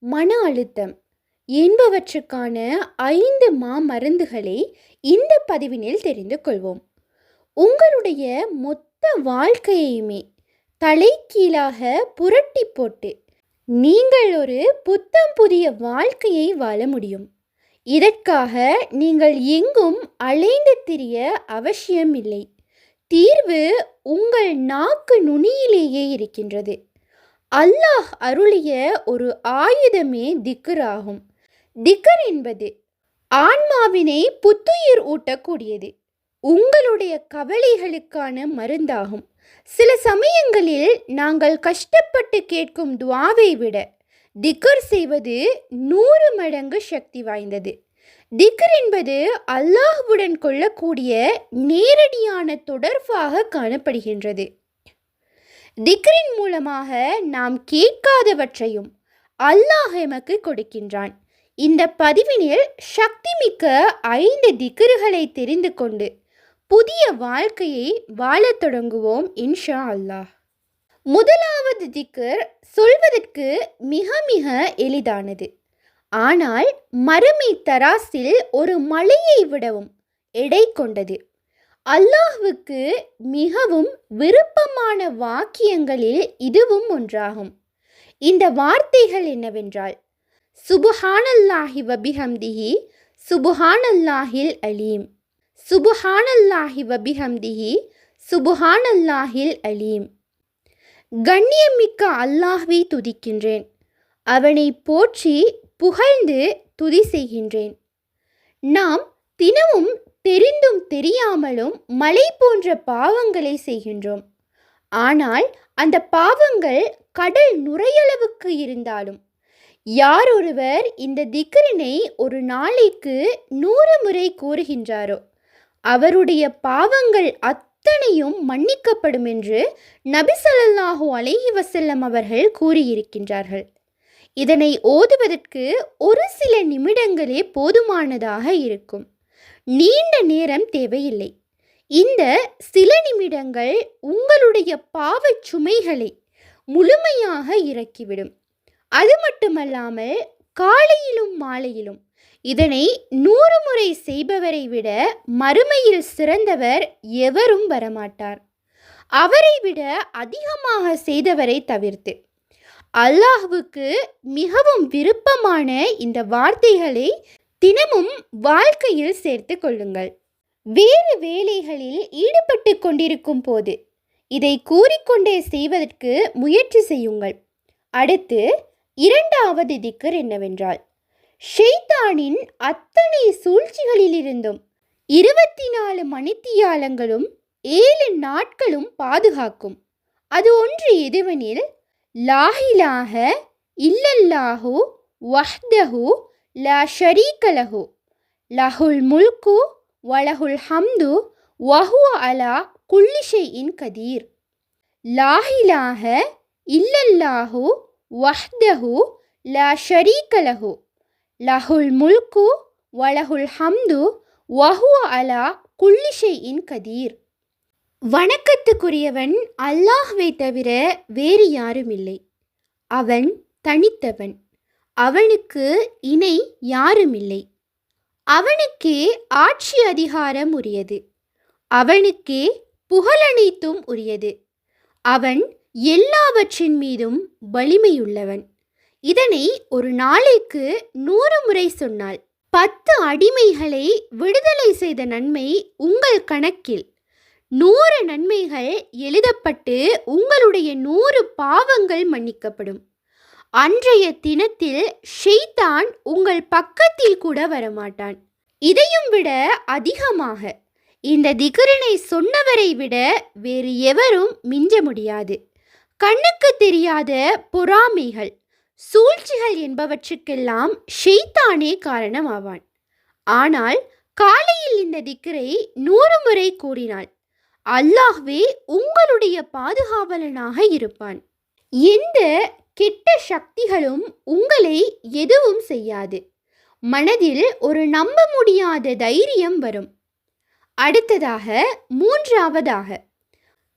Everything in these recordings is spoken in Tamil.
மன அழுத்தம் என்பவற்றுக்கான ஐந்து மா மருந்துகளை இந்த பதிவினில் தெரிந்து கொள்வோம். உங்களுடைய மொத்த வாழ்க்கையுமே தலைக்கீழாக புரட்டி போட்டு நீங்கள் ஒரு புத்தம் புதிய வாழ்க்கையை வாழ முடியும். இதற்காக நீங்கள் எங்கும் அலைந்து திரிய அவசியமில்லை. தீர்வு உங்கள் நாக்கு நுனியிலேயே இருக்கின்றது. அல்லாஹ் அருளிய ஒரு ஆயுதமே திக்கர் ஆகும் திக்கர் என்பது ஆன்மாவினை புத்துயிர் ஊட்டக்கூடியது. உங்களுடைய கவலைகளுக்கான மருந்தாகும். சில சமயங்களில் நாங்கள் கஷ்டப்பட்டு கேட்கும் துவாவை விட திக்கர் செய்வது நூறு மடங்கு சக்தி வாய்ந்தது. திக்கர் என்பது அல்லாஹ்வுடன் கொள்ளக்கூடிய நேரடியான தொடர்பாக காணப்படுகின்றது. திக்ரின் மூலமாக நாம் கேட்காதவற்றையும் அல்லாஹ் எமக்கு கொடுக்கின்றான். இந்த பதிவினில் சக்திமிக்க ஐந்து திக்ருகளை தெரிந்து கொண்டு புதிய வாழ்க்கையை வாழத் தொடங்குவோம் இன்ஷா அல்லாஹ். முதலாவது திக்கர் சொல்வதற்கு மிக மிக எளிதானது. ஆனால் மறுமை தராசில் ஒரு மலையை விடவும் எடை கொண்டது. அல்லாஹ்வுக்கு மிகவும் விருப்பமான வாக்கியங்களில் இதுவும் ஒன்றாகும். இந்த வார்த்தைகள் என்னவென்றால் சுபுஹானல்லாஹி வபிஹம்திஹி சுபுஹானல்லாஹில் அலீம். சுபுஹானல்லாஹி வபிஹம்திஹி சுபுஹானல்லாஹில் அலீம். கண்ணியமிக்க அல்லாஹ்வை துதிக்கின்றேன். அவனை போற்றி புகழ்ந்து துதி செய்கின்றேன். நாம் தினமும் தெரிந்தும் தெரியாமலும் மலை போன்ற பாவங்களை செய்கின்றோம். ஆனால் அந்த பாவங்கள் கடல் நுரையளவுக்கு இருந்தாலும் யார் ஒருவர் இந்த திக்ரினை ஒரு நாளைக்கு நூறு முறை கூறுகின்றாரோ அவருடைய பாவங்கள் அத்தனையும் மன்னிக்கப்படும் என்று நபி ஸல்லல்லாஹு அலைஹி வசல்லம் அவர்கள் கூறியிருக்கின்றார்கள். இதனை ஓதுவதற்கு ஒரு சில நிமிடங்களே போதுமானதாக இருக்கும். நீண்ட நேரம் தேவையில்லை. இந்த சில நிமிடங்கள் உங்களுடைய பாவச் சுமைகளை முழுமையாக இறக்கிவிடும். அது மட்டுமல்லாமல் காலையிலும் மாலையிலும். இதனை நூறு முறை செய்பவரை விட மறுமையில் சிறந்தவர் எவரும் வரமாட்டார். அவரை விட அதிகமாக செய்தவரை தவிர்த்து. அல்லாஹுவுக்கு மிகவும் விருப்பமான இந்த வார்த்தைகளை தினமும் வாழ்க்கையில் சேர்த்து கொள்ளுங்கள். வேறு வேலைகளில் ஈடுபட்டு கொண்டிருக்கும் போது இதை கூறிக்கொண்டே செய்வதற்கு முயற்சி செய்யுங்கள். அடுத்து இரண்டாவது திக்கர் என்னவென்றால் ஷெய்தானின் அத்தனை சூழ்ச்சிகளிலிருந்தும் இருபத்தி நாலு மணித்தியாலங்களும் ஏழு நாட்களும் பாதுகாக்கும். அது ஒன்று எதுவெனில் லாஹிலாக இல்லல்லாஹு வஹ்தஹு லா ஷரீகலஹு லஹுல் முல்கு வலஹுல் ஹம்து வஹு அலா குல்லிஷை இன் கதீர் லாஹிலாக இல்லல்லாஹு வஹ்தஹு லா ஷரீகலஹு லஹுல் முல்கு வலஹுல் ஹம்து வஹு அலா குல்லிஷை இன் கதீர் வணக்கத்துக்குரியவன் அல்லாஹ்வை தவிர வேறு யாரும் இல்லை அவன் தனித்தவன். அவனுக்கு இணை யாருமில்லை. அவனுக்கே ஆட்சி அதிகாரம் உரியது. அவனுக்கே புகழனைத்தும் உரியது. அவன் எல்லாவற்றின் மீதும் வலிமையுள்ளவன். இதனை ஒரு நாளைக்கு நூறு முறை சொன்னால் பத்து அடிமைகளை விடுதலை செய்த நன்மை உங்கள் கணக்கில். நூறு நன்மைகள் எழுதப்பட்டு உங்களுடைய நூறு பாவங்கள் மன்னிக்கப்படும். அன்றைய தினத்தில் ஷெய்தான் உங்கள் பக்கத்தில் கூட வரமாட்டான். இதையும் விட அதிகமாக. இந்த திகரனை சொன்னவரை விட வேறு எவரும் மிஞ்ச முடியாது. கண்ணுக்கு தெரியாத பொறாமைகள் சூழ்ச்சிகள் என்பவற்றுக்கெல்லாம் ஷெய்தானே காரணமாவான். ஆனால் காலையில் இந்த திக்கரை நூறு முறை கூறினாள். அல்லாஹ்வே உங்களுடைய பாதுகாவலனாக இருப்பான். எந்த கெட்ட சக்திகளும் உங்களை எதுவும் செய்யாது. மனதில் ஒரு நம்ப முடியாத தைரியம் வரும். அடுத்ததாக மூன்றாவதாக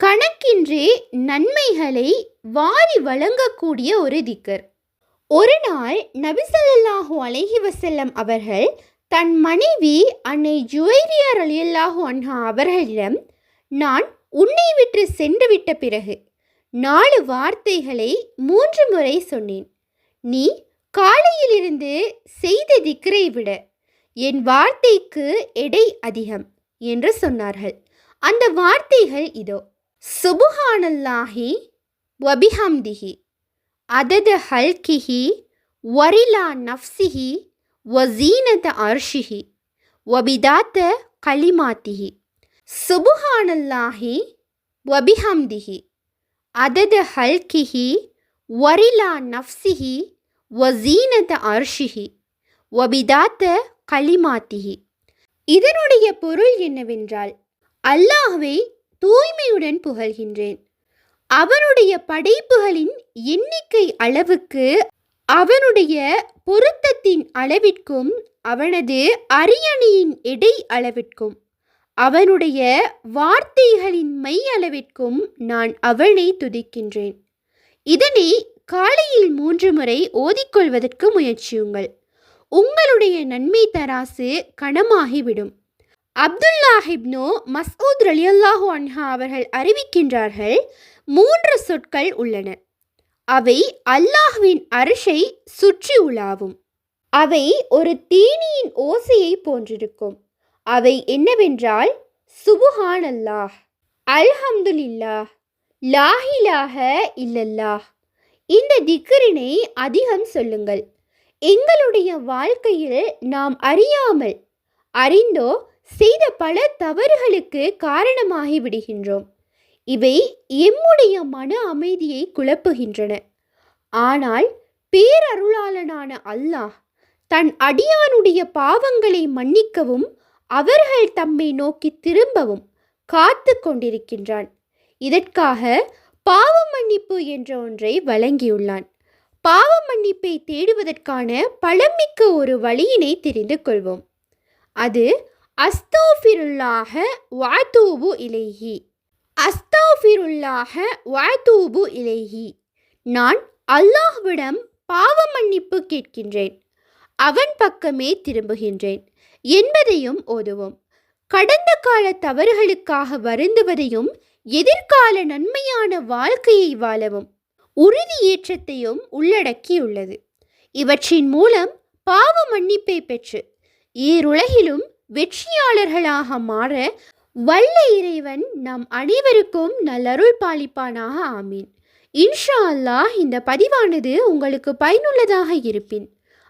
கணக்கின்றே நன்மைகளை வாரி வழங்கக்கூடிய ஒரு திக்கர். ஒரு நாள் நபிசல்லாஹூ அலஹி வசல்லம் அவர்கள் தன் மனைவி அன்னை ஜுவைரியார் அலியல்லாஹு அன்ஹா அவர்களிடம் நான் உன்னை விட்டு சென்றுவிட்ட பிறகு நாலு வார்த்தைகளை மூன்று முறை சொன்னேன். நீ காலையிலிருந்து செய்த திக்கரை விட என் வார்த்தைக்கு எடை அதிகம் என்று சொன்னார்கள். அந்த வார்த்தைகள் இதோ. சுபுஹானல்லாஹி வபிஹம்திஹி அதது ஹல்கிஹி வரிலா நஃப்சிஹி வசீனத அர்ஷிஹி வபிதாத்த கலிமாத்திஹி. சுபுஹானல்லாஹி வபிஹம்திஹி. அதது ஹல்கிஹி வரிலா நஃப்சிஹி வசீனத அர்ஷிஹி வபிதாத்த கலிமாத்திஹி இதனுடைய பொருள் என்னவென்றால் அல்லாஹ்வை தூய்மையுடன் புகழ்கின்றேன் அவனுடைய படைப்புகளின் எண்ணிக்கை அளவுக்கு அவனுடைய பொருத்தத்தின் அளவிற்கும் அவனது அரியணையின் எடை அளவிற்கும் அவனுடைய வார்த்தைகளின் மெய் அளவிற்கும் நான் அவனை துதிக்கின்றேன். இதனை காலையில் மூன்று முறை ஓதிக்கொள்வதற்கு முயற்சியுங்கள். உங்களுடைய நன்மை தராசு கனமாகிவிடும். அப்துல்லாஹிப்னோ மஸ்ஊத் ரலியல்லாஹு அன்ஹா அவர்கள் அறிவிக்கின்றார்கள் மூன்று சொற்கள் உள்ளன. அவை அல்லாஹுவின் அரிசை சுற்றி உலாவும் அவை ஒரு தேனியின் ஓசையை போன்றிருக்கும். அவை என்னவென்றால் சுபுஹான் அல்லாஹ் அல்ஹம்துலில்லாஹ் லாஹிலாக இல்லல்லாஹ். இந்த திக்கரினை அதிகம் சொல்லுங்கள். எங்களுடைய வாழ்க்கையில் நாம் அறியாமல் அறிந்தோ செய்த பல தவறுகளுக்கு காரணமாகி விடுகின்றோம். இவை எம்முடைய மன அமைதியை குழப்புகின்றன. ஆனால் பேரருளாளனான அல்லாஹ் தன் அடியானுடைய பாவங்களை மன்னிக்கவும் அவர்கள் தம்மை நோக்கி திரும்பவும் காத்து கொண்டிருக்கின்றான். இதற்காக பாவ மன்னிப்பு என்ற ஒன்றை வழங்கியுள்ளான். பாவ மன்னிப்பை தேடுவதற்கான பழமிக்க ஒரு வழியினை தெரிந்து கொள்வோம். அது அஸ்தோஃபிருல்லாக வாத்தூபு இலேஹி. அஸ்தோஃபிருல்லாக வாத்தூபு இலேஹி. நான் அல்லாஹ்விடம் பாவ மன்னிப்பு கேட்கின்றேன். அவன் பக்கமே திரும்புகின்றேன். என்பதையும் ஓதுவோம். கடந்த கால தவறுகளுக்காக வருந்துவதையும் எதிர்கால நன்மையான வாழ்க்கையை வாழவும் உறுதி ஏற்றத்தையும் உள்ளடக்கியுள்ளது. இவற்றின் மூலம் பாவ மன்னிப்பை பெற்று ஈருலகிலும் வெற்றியாளர்களாக மாற வல்ல இறைவன் நம் அனைவருக்கும் நல்லருள் பாலிப்பானாக. ஆமீன். இன்ஷா அல்லாஹ் இந்த பதிவானது உங்களுக்கு பயனுள்ளதாக இருப்பின்.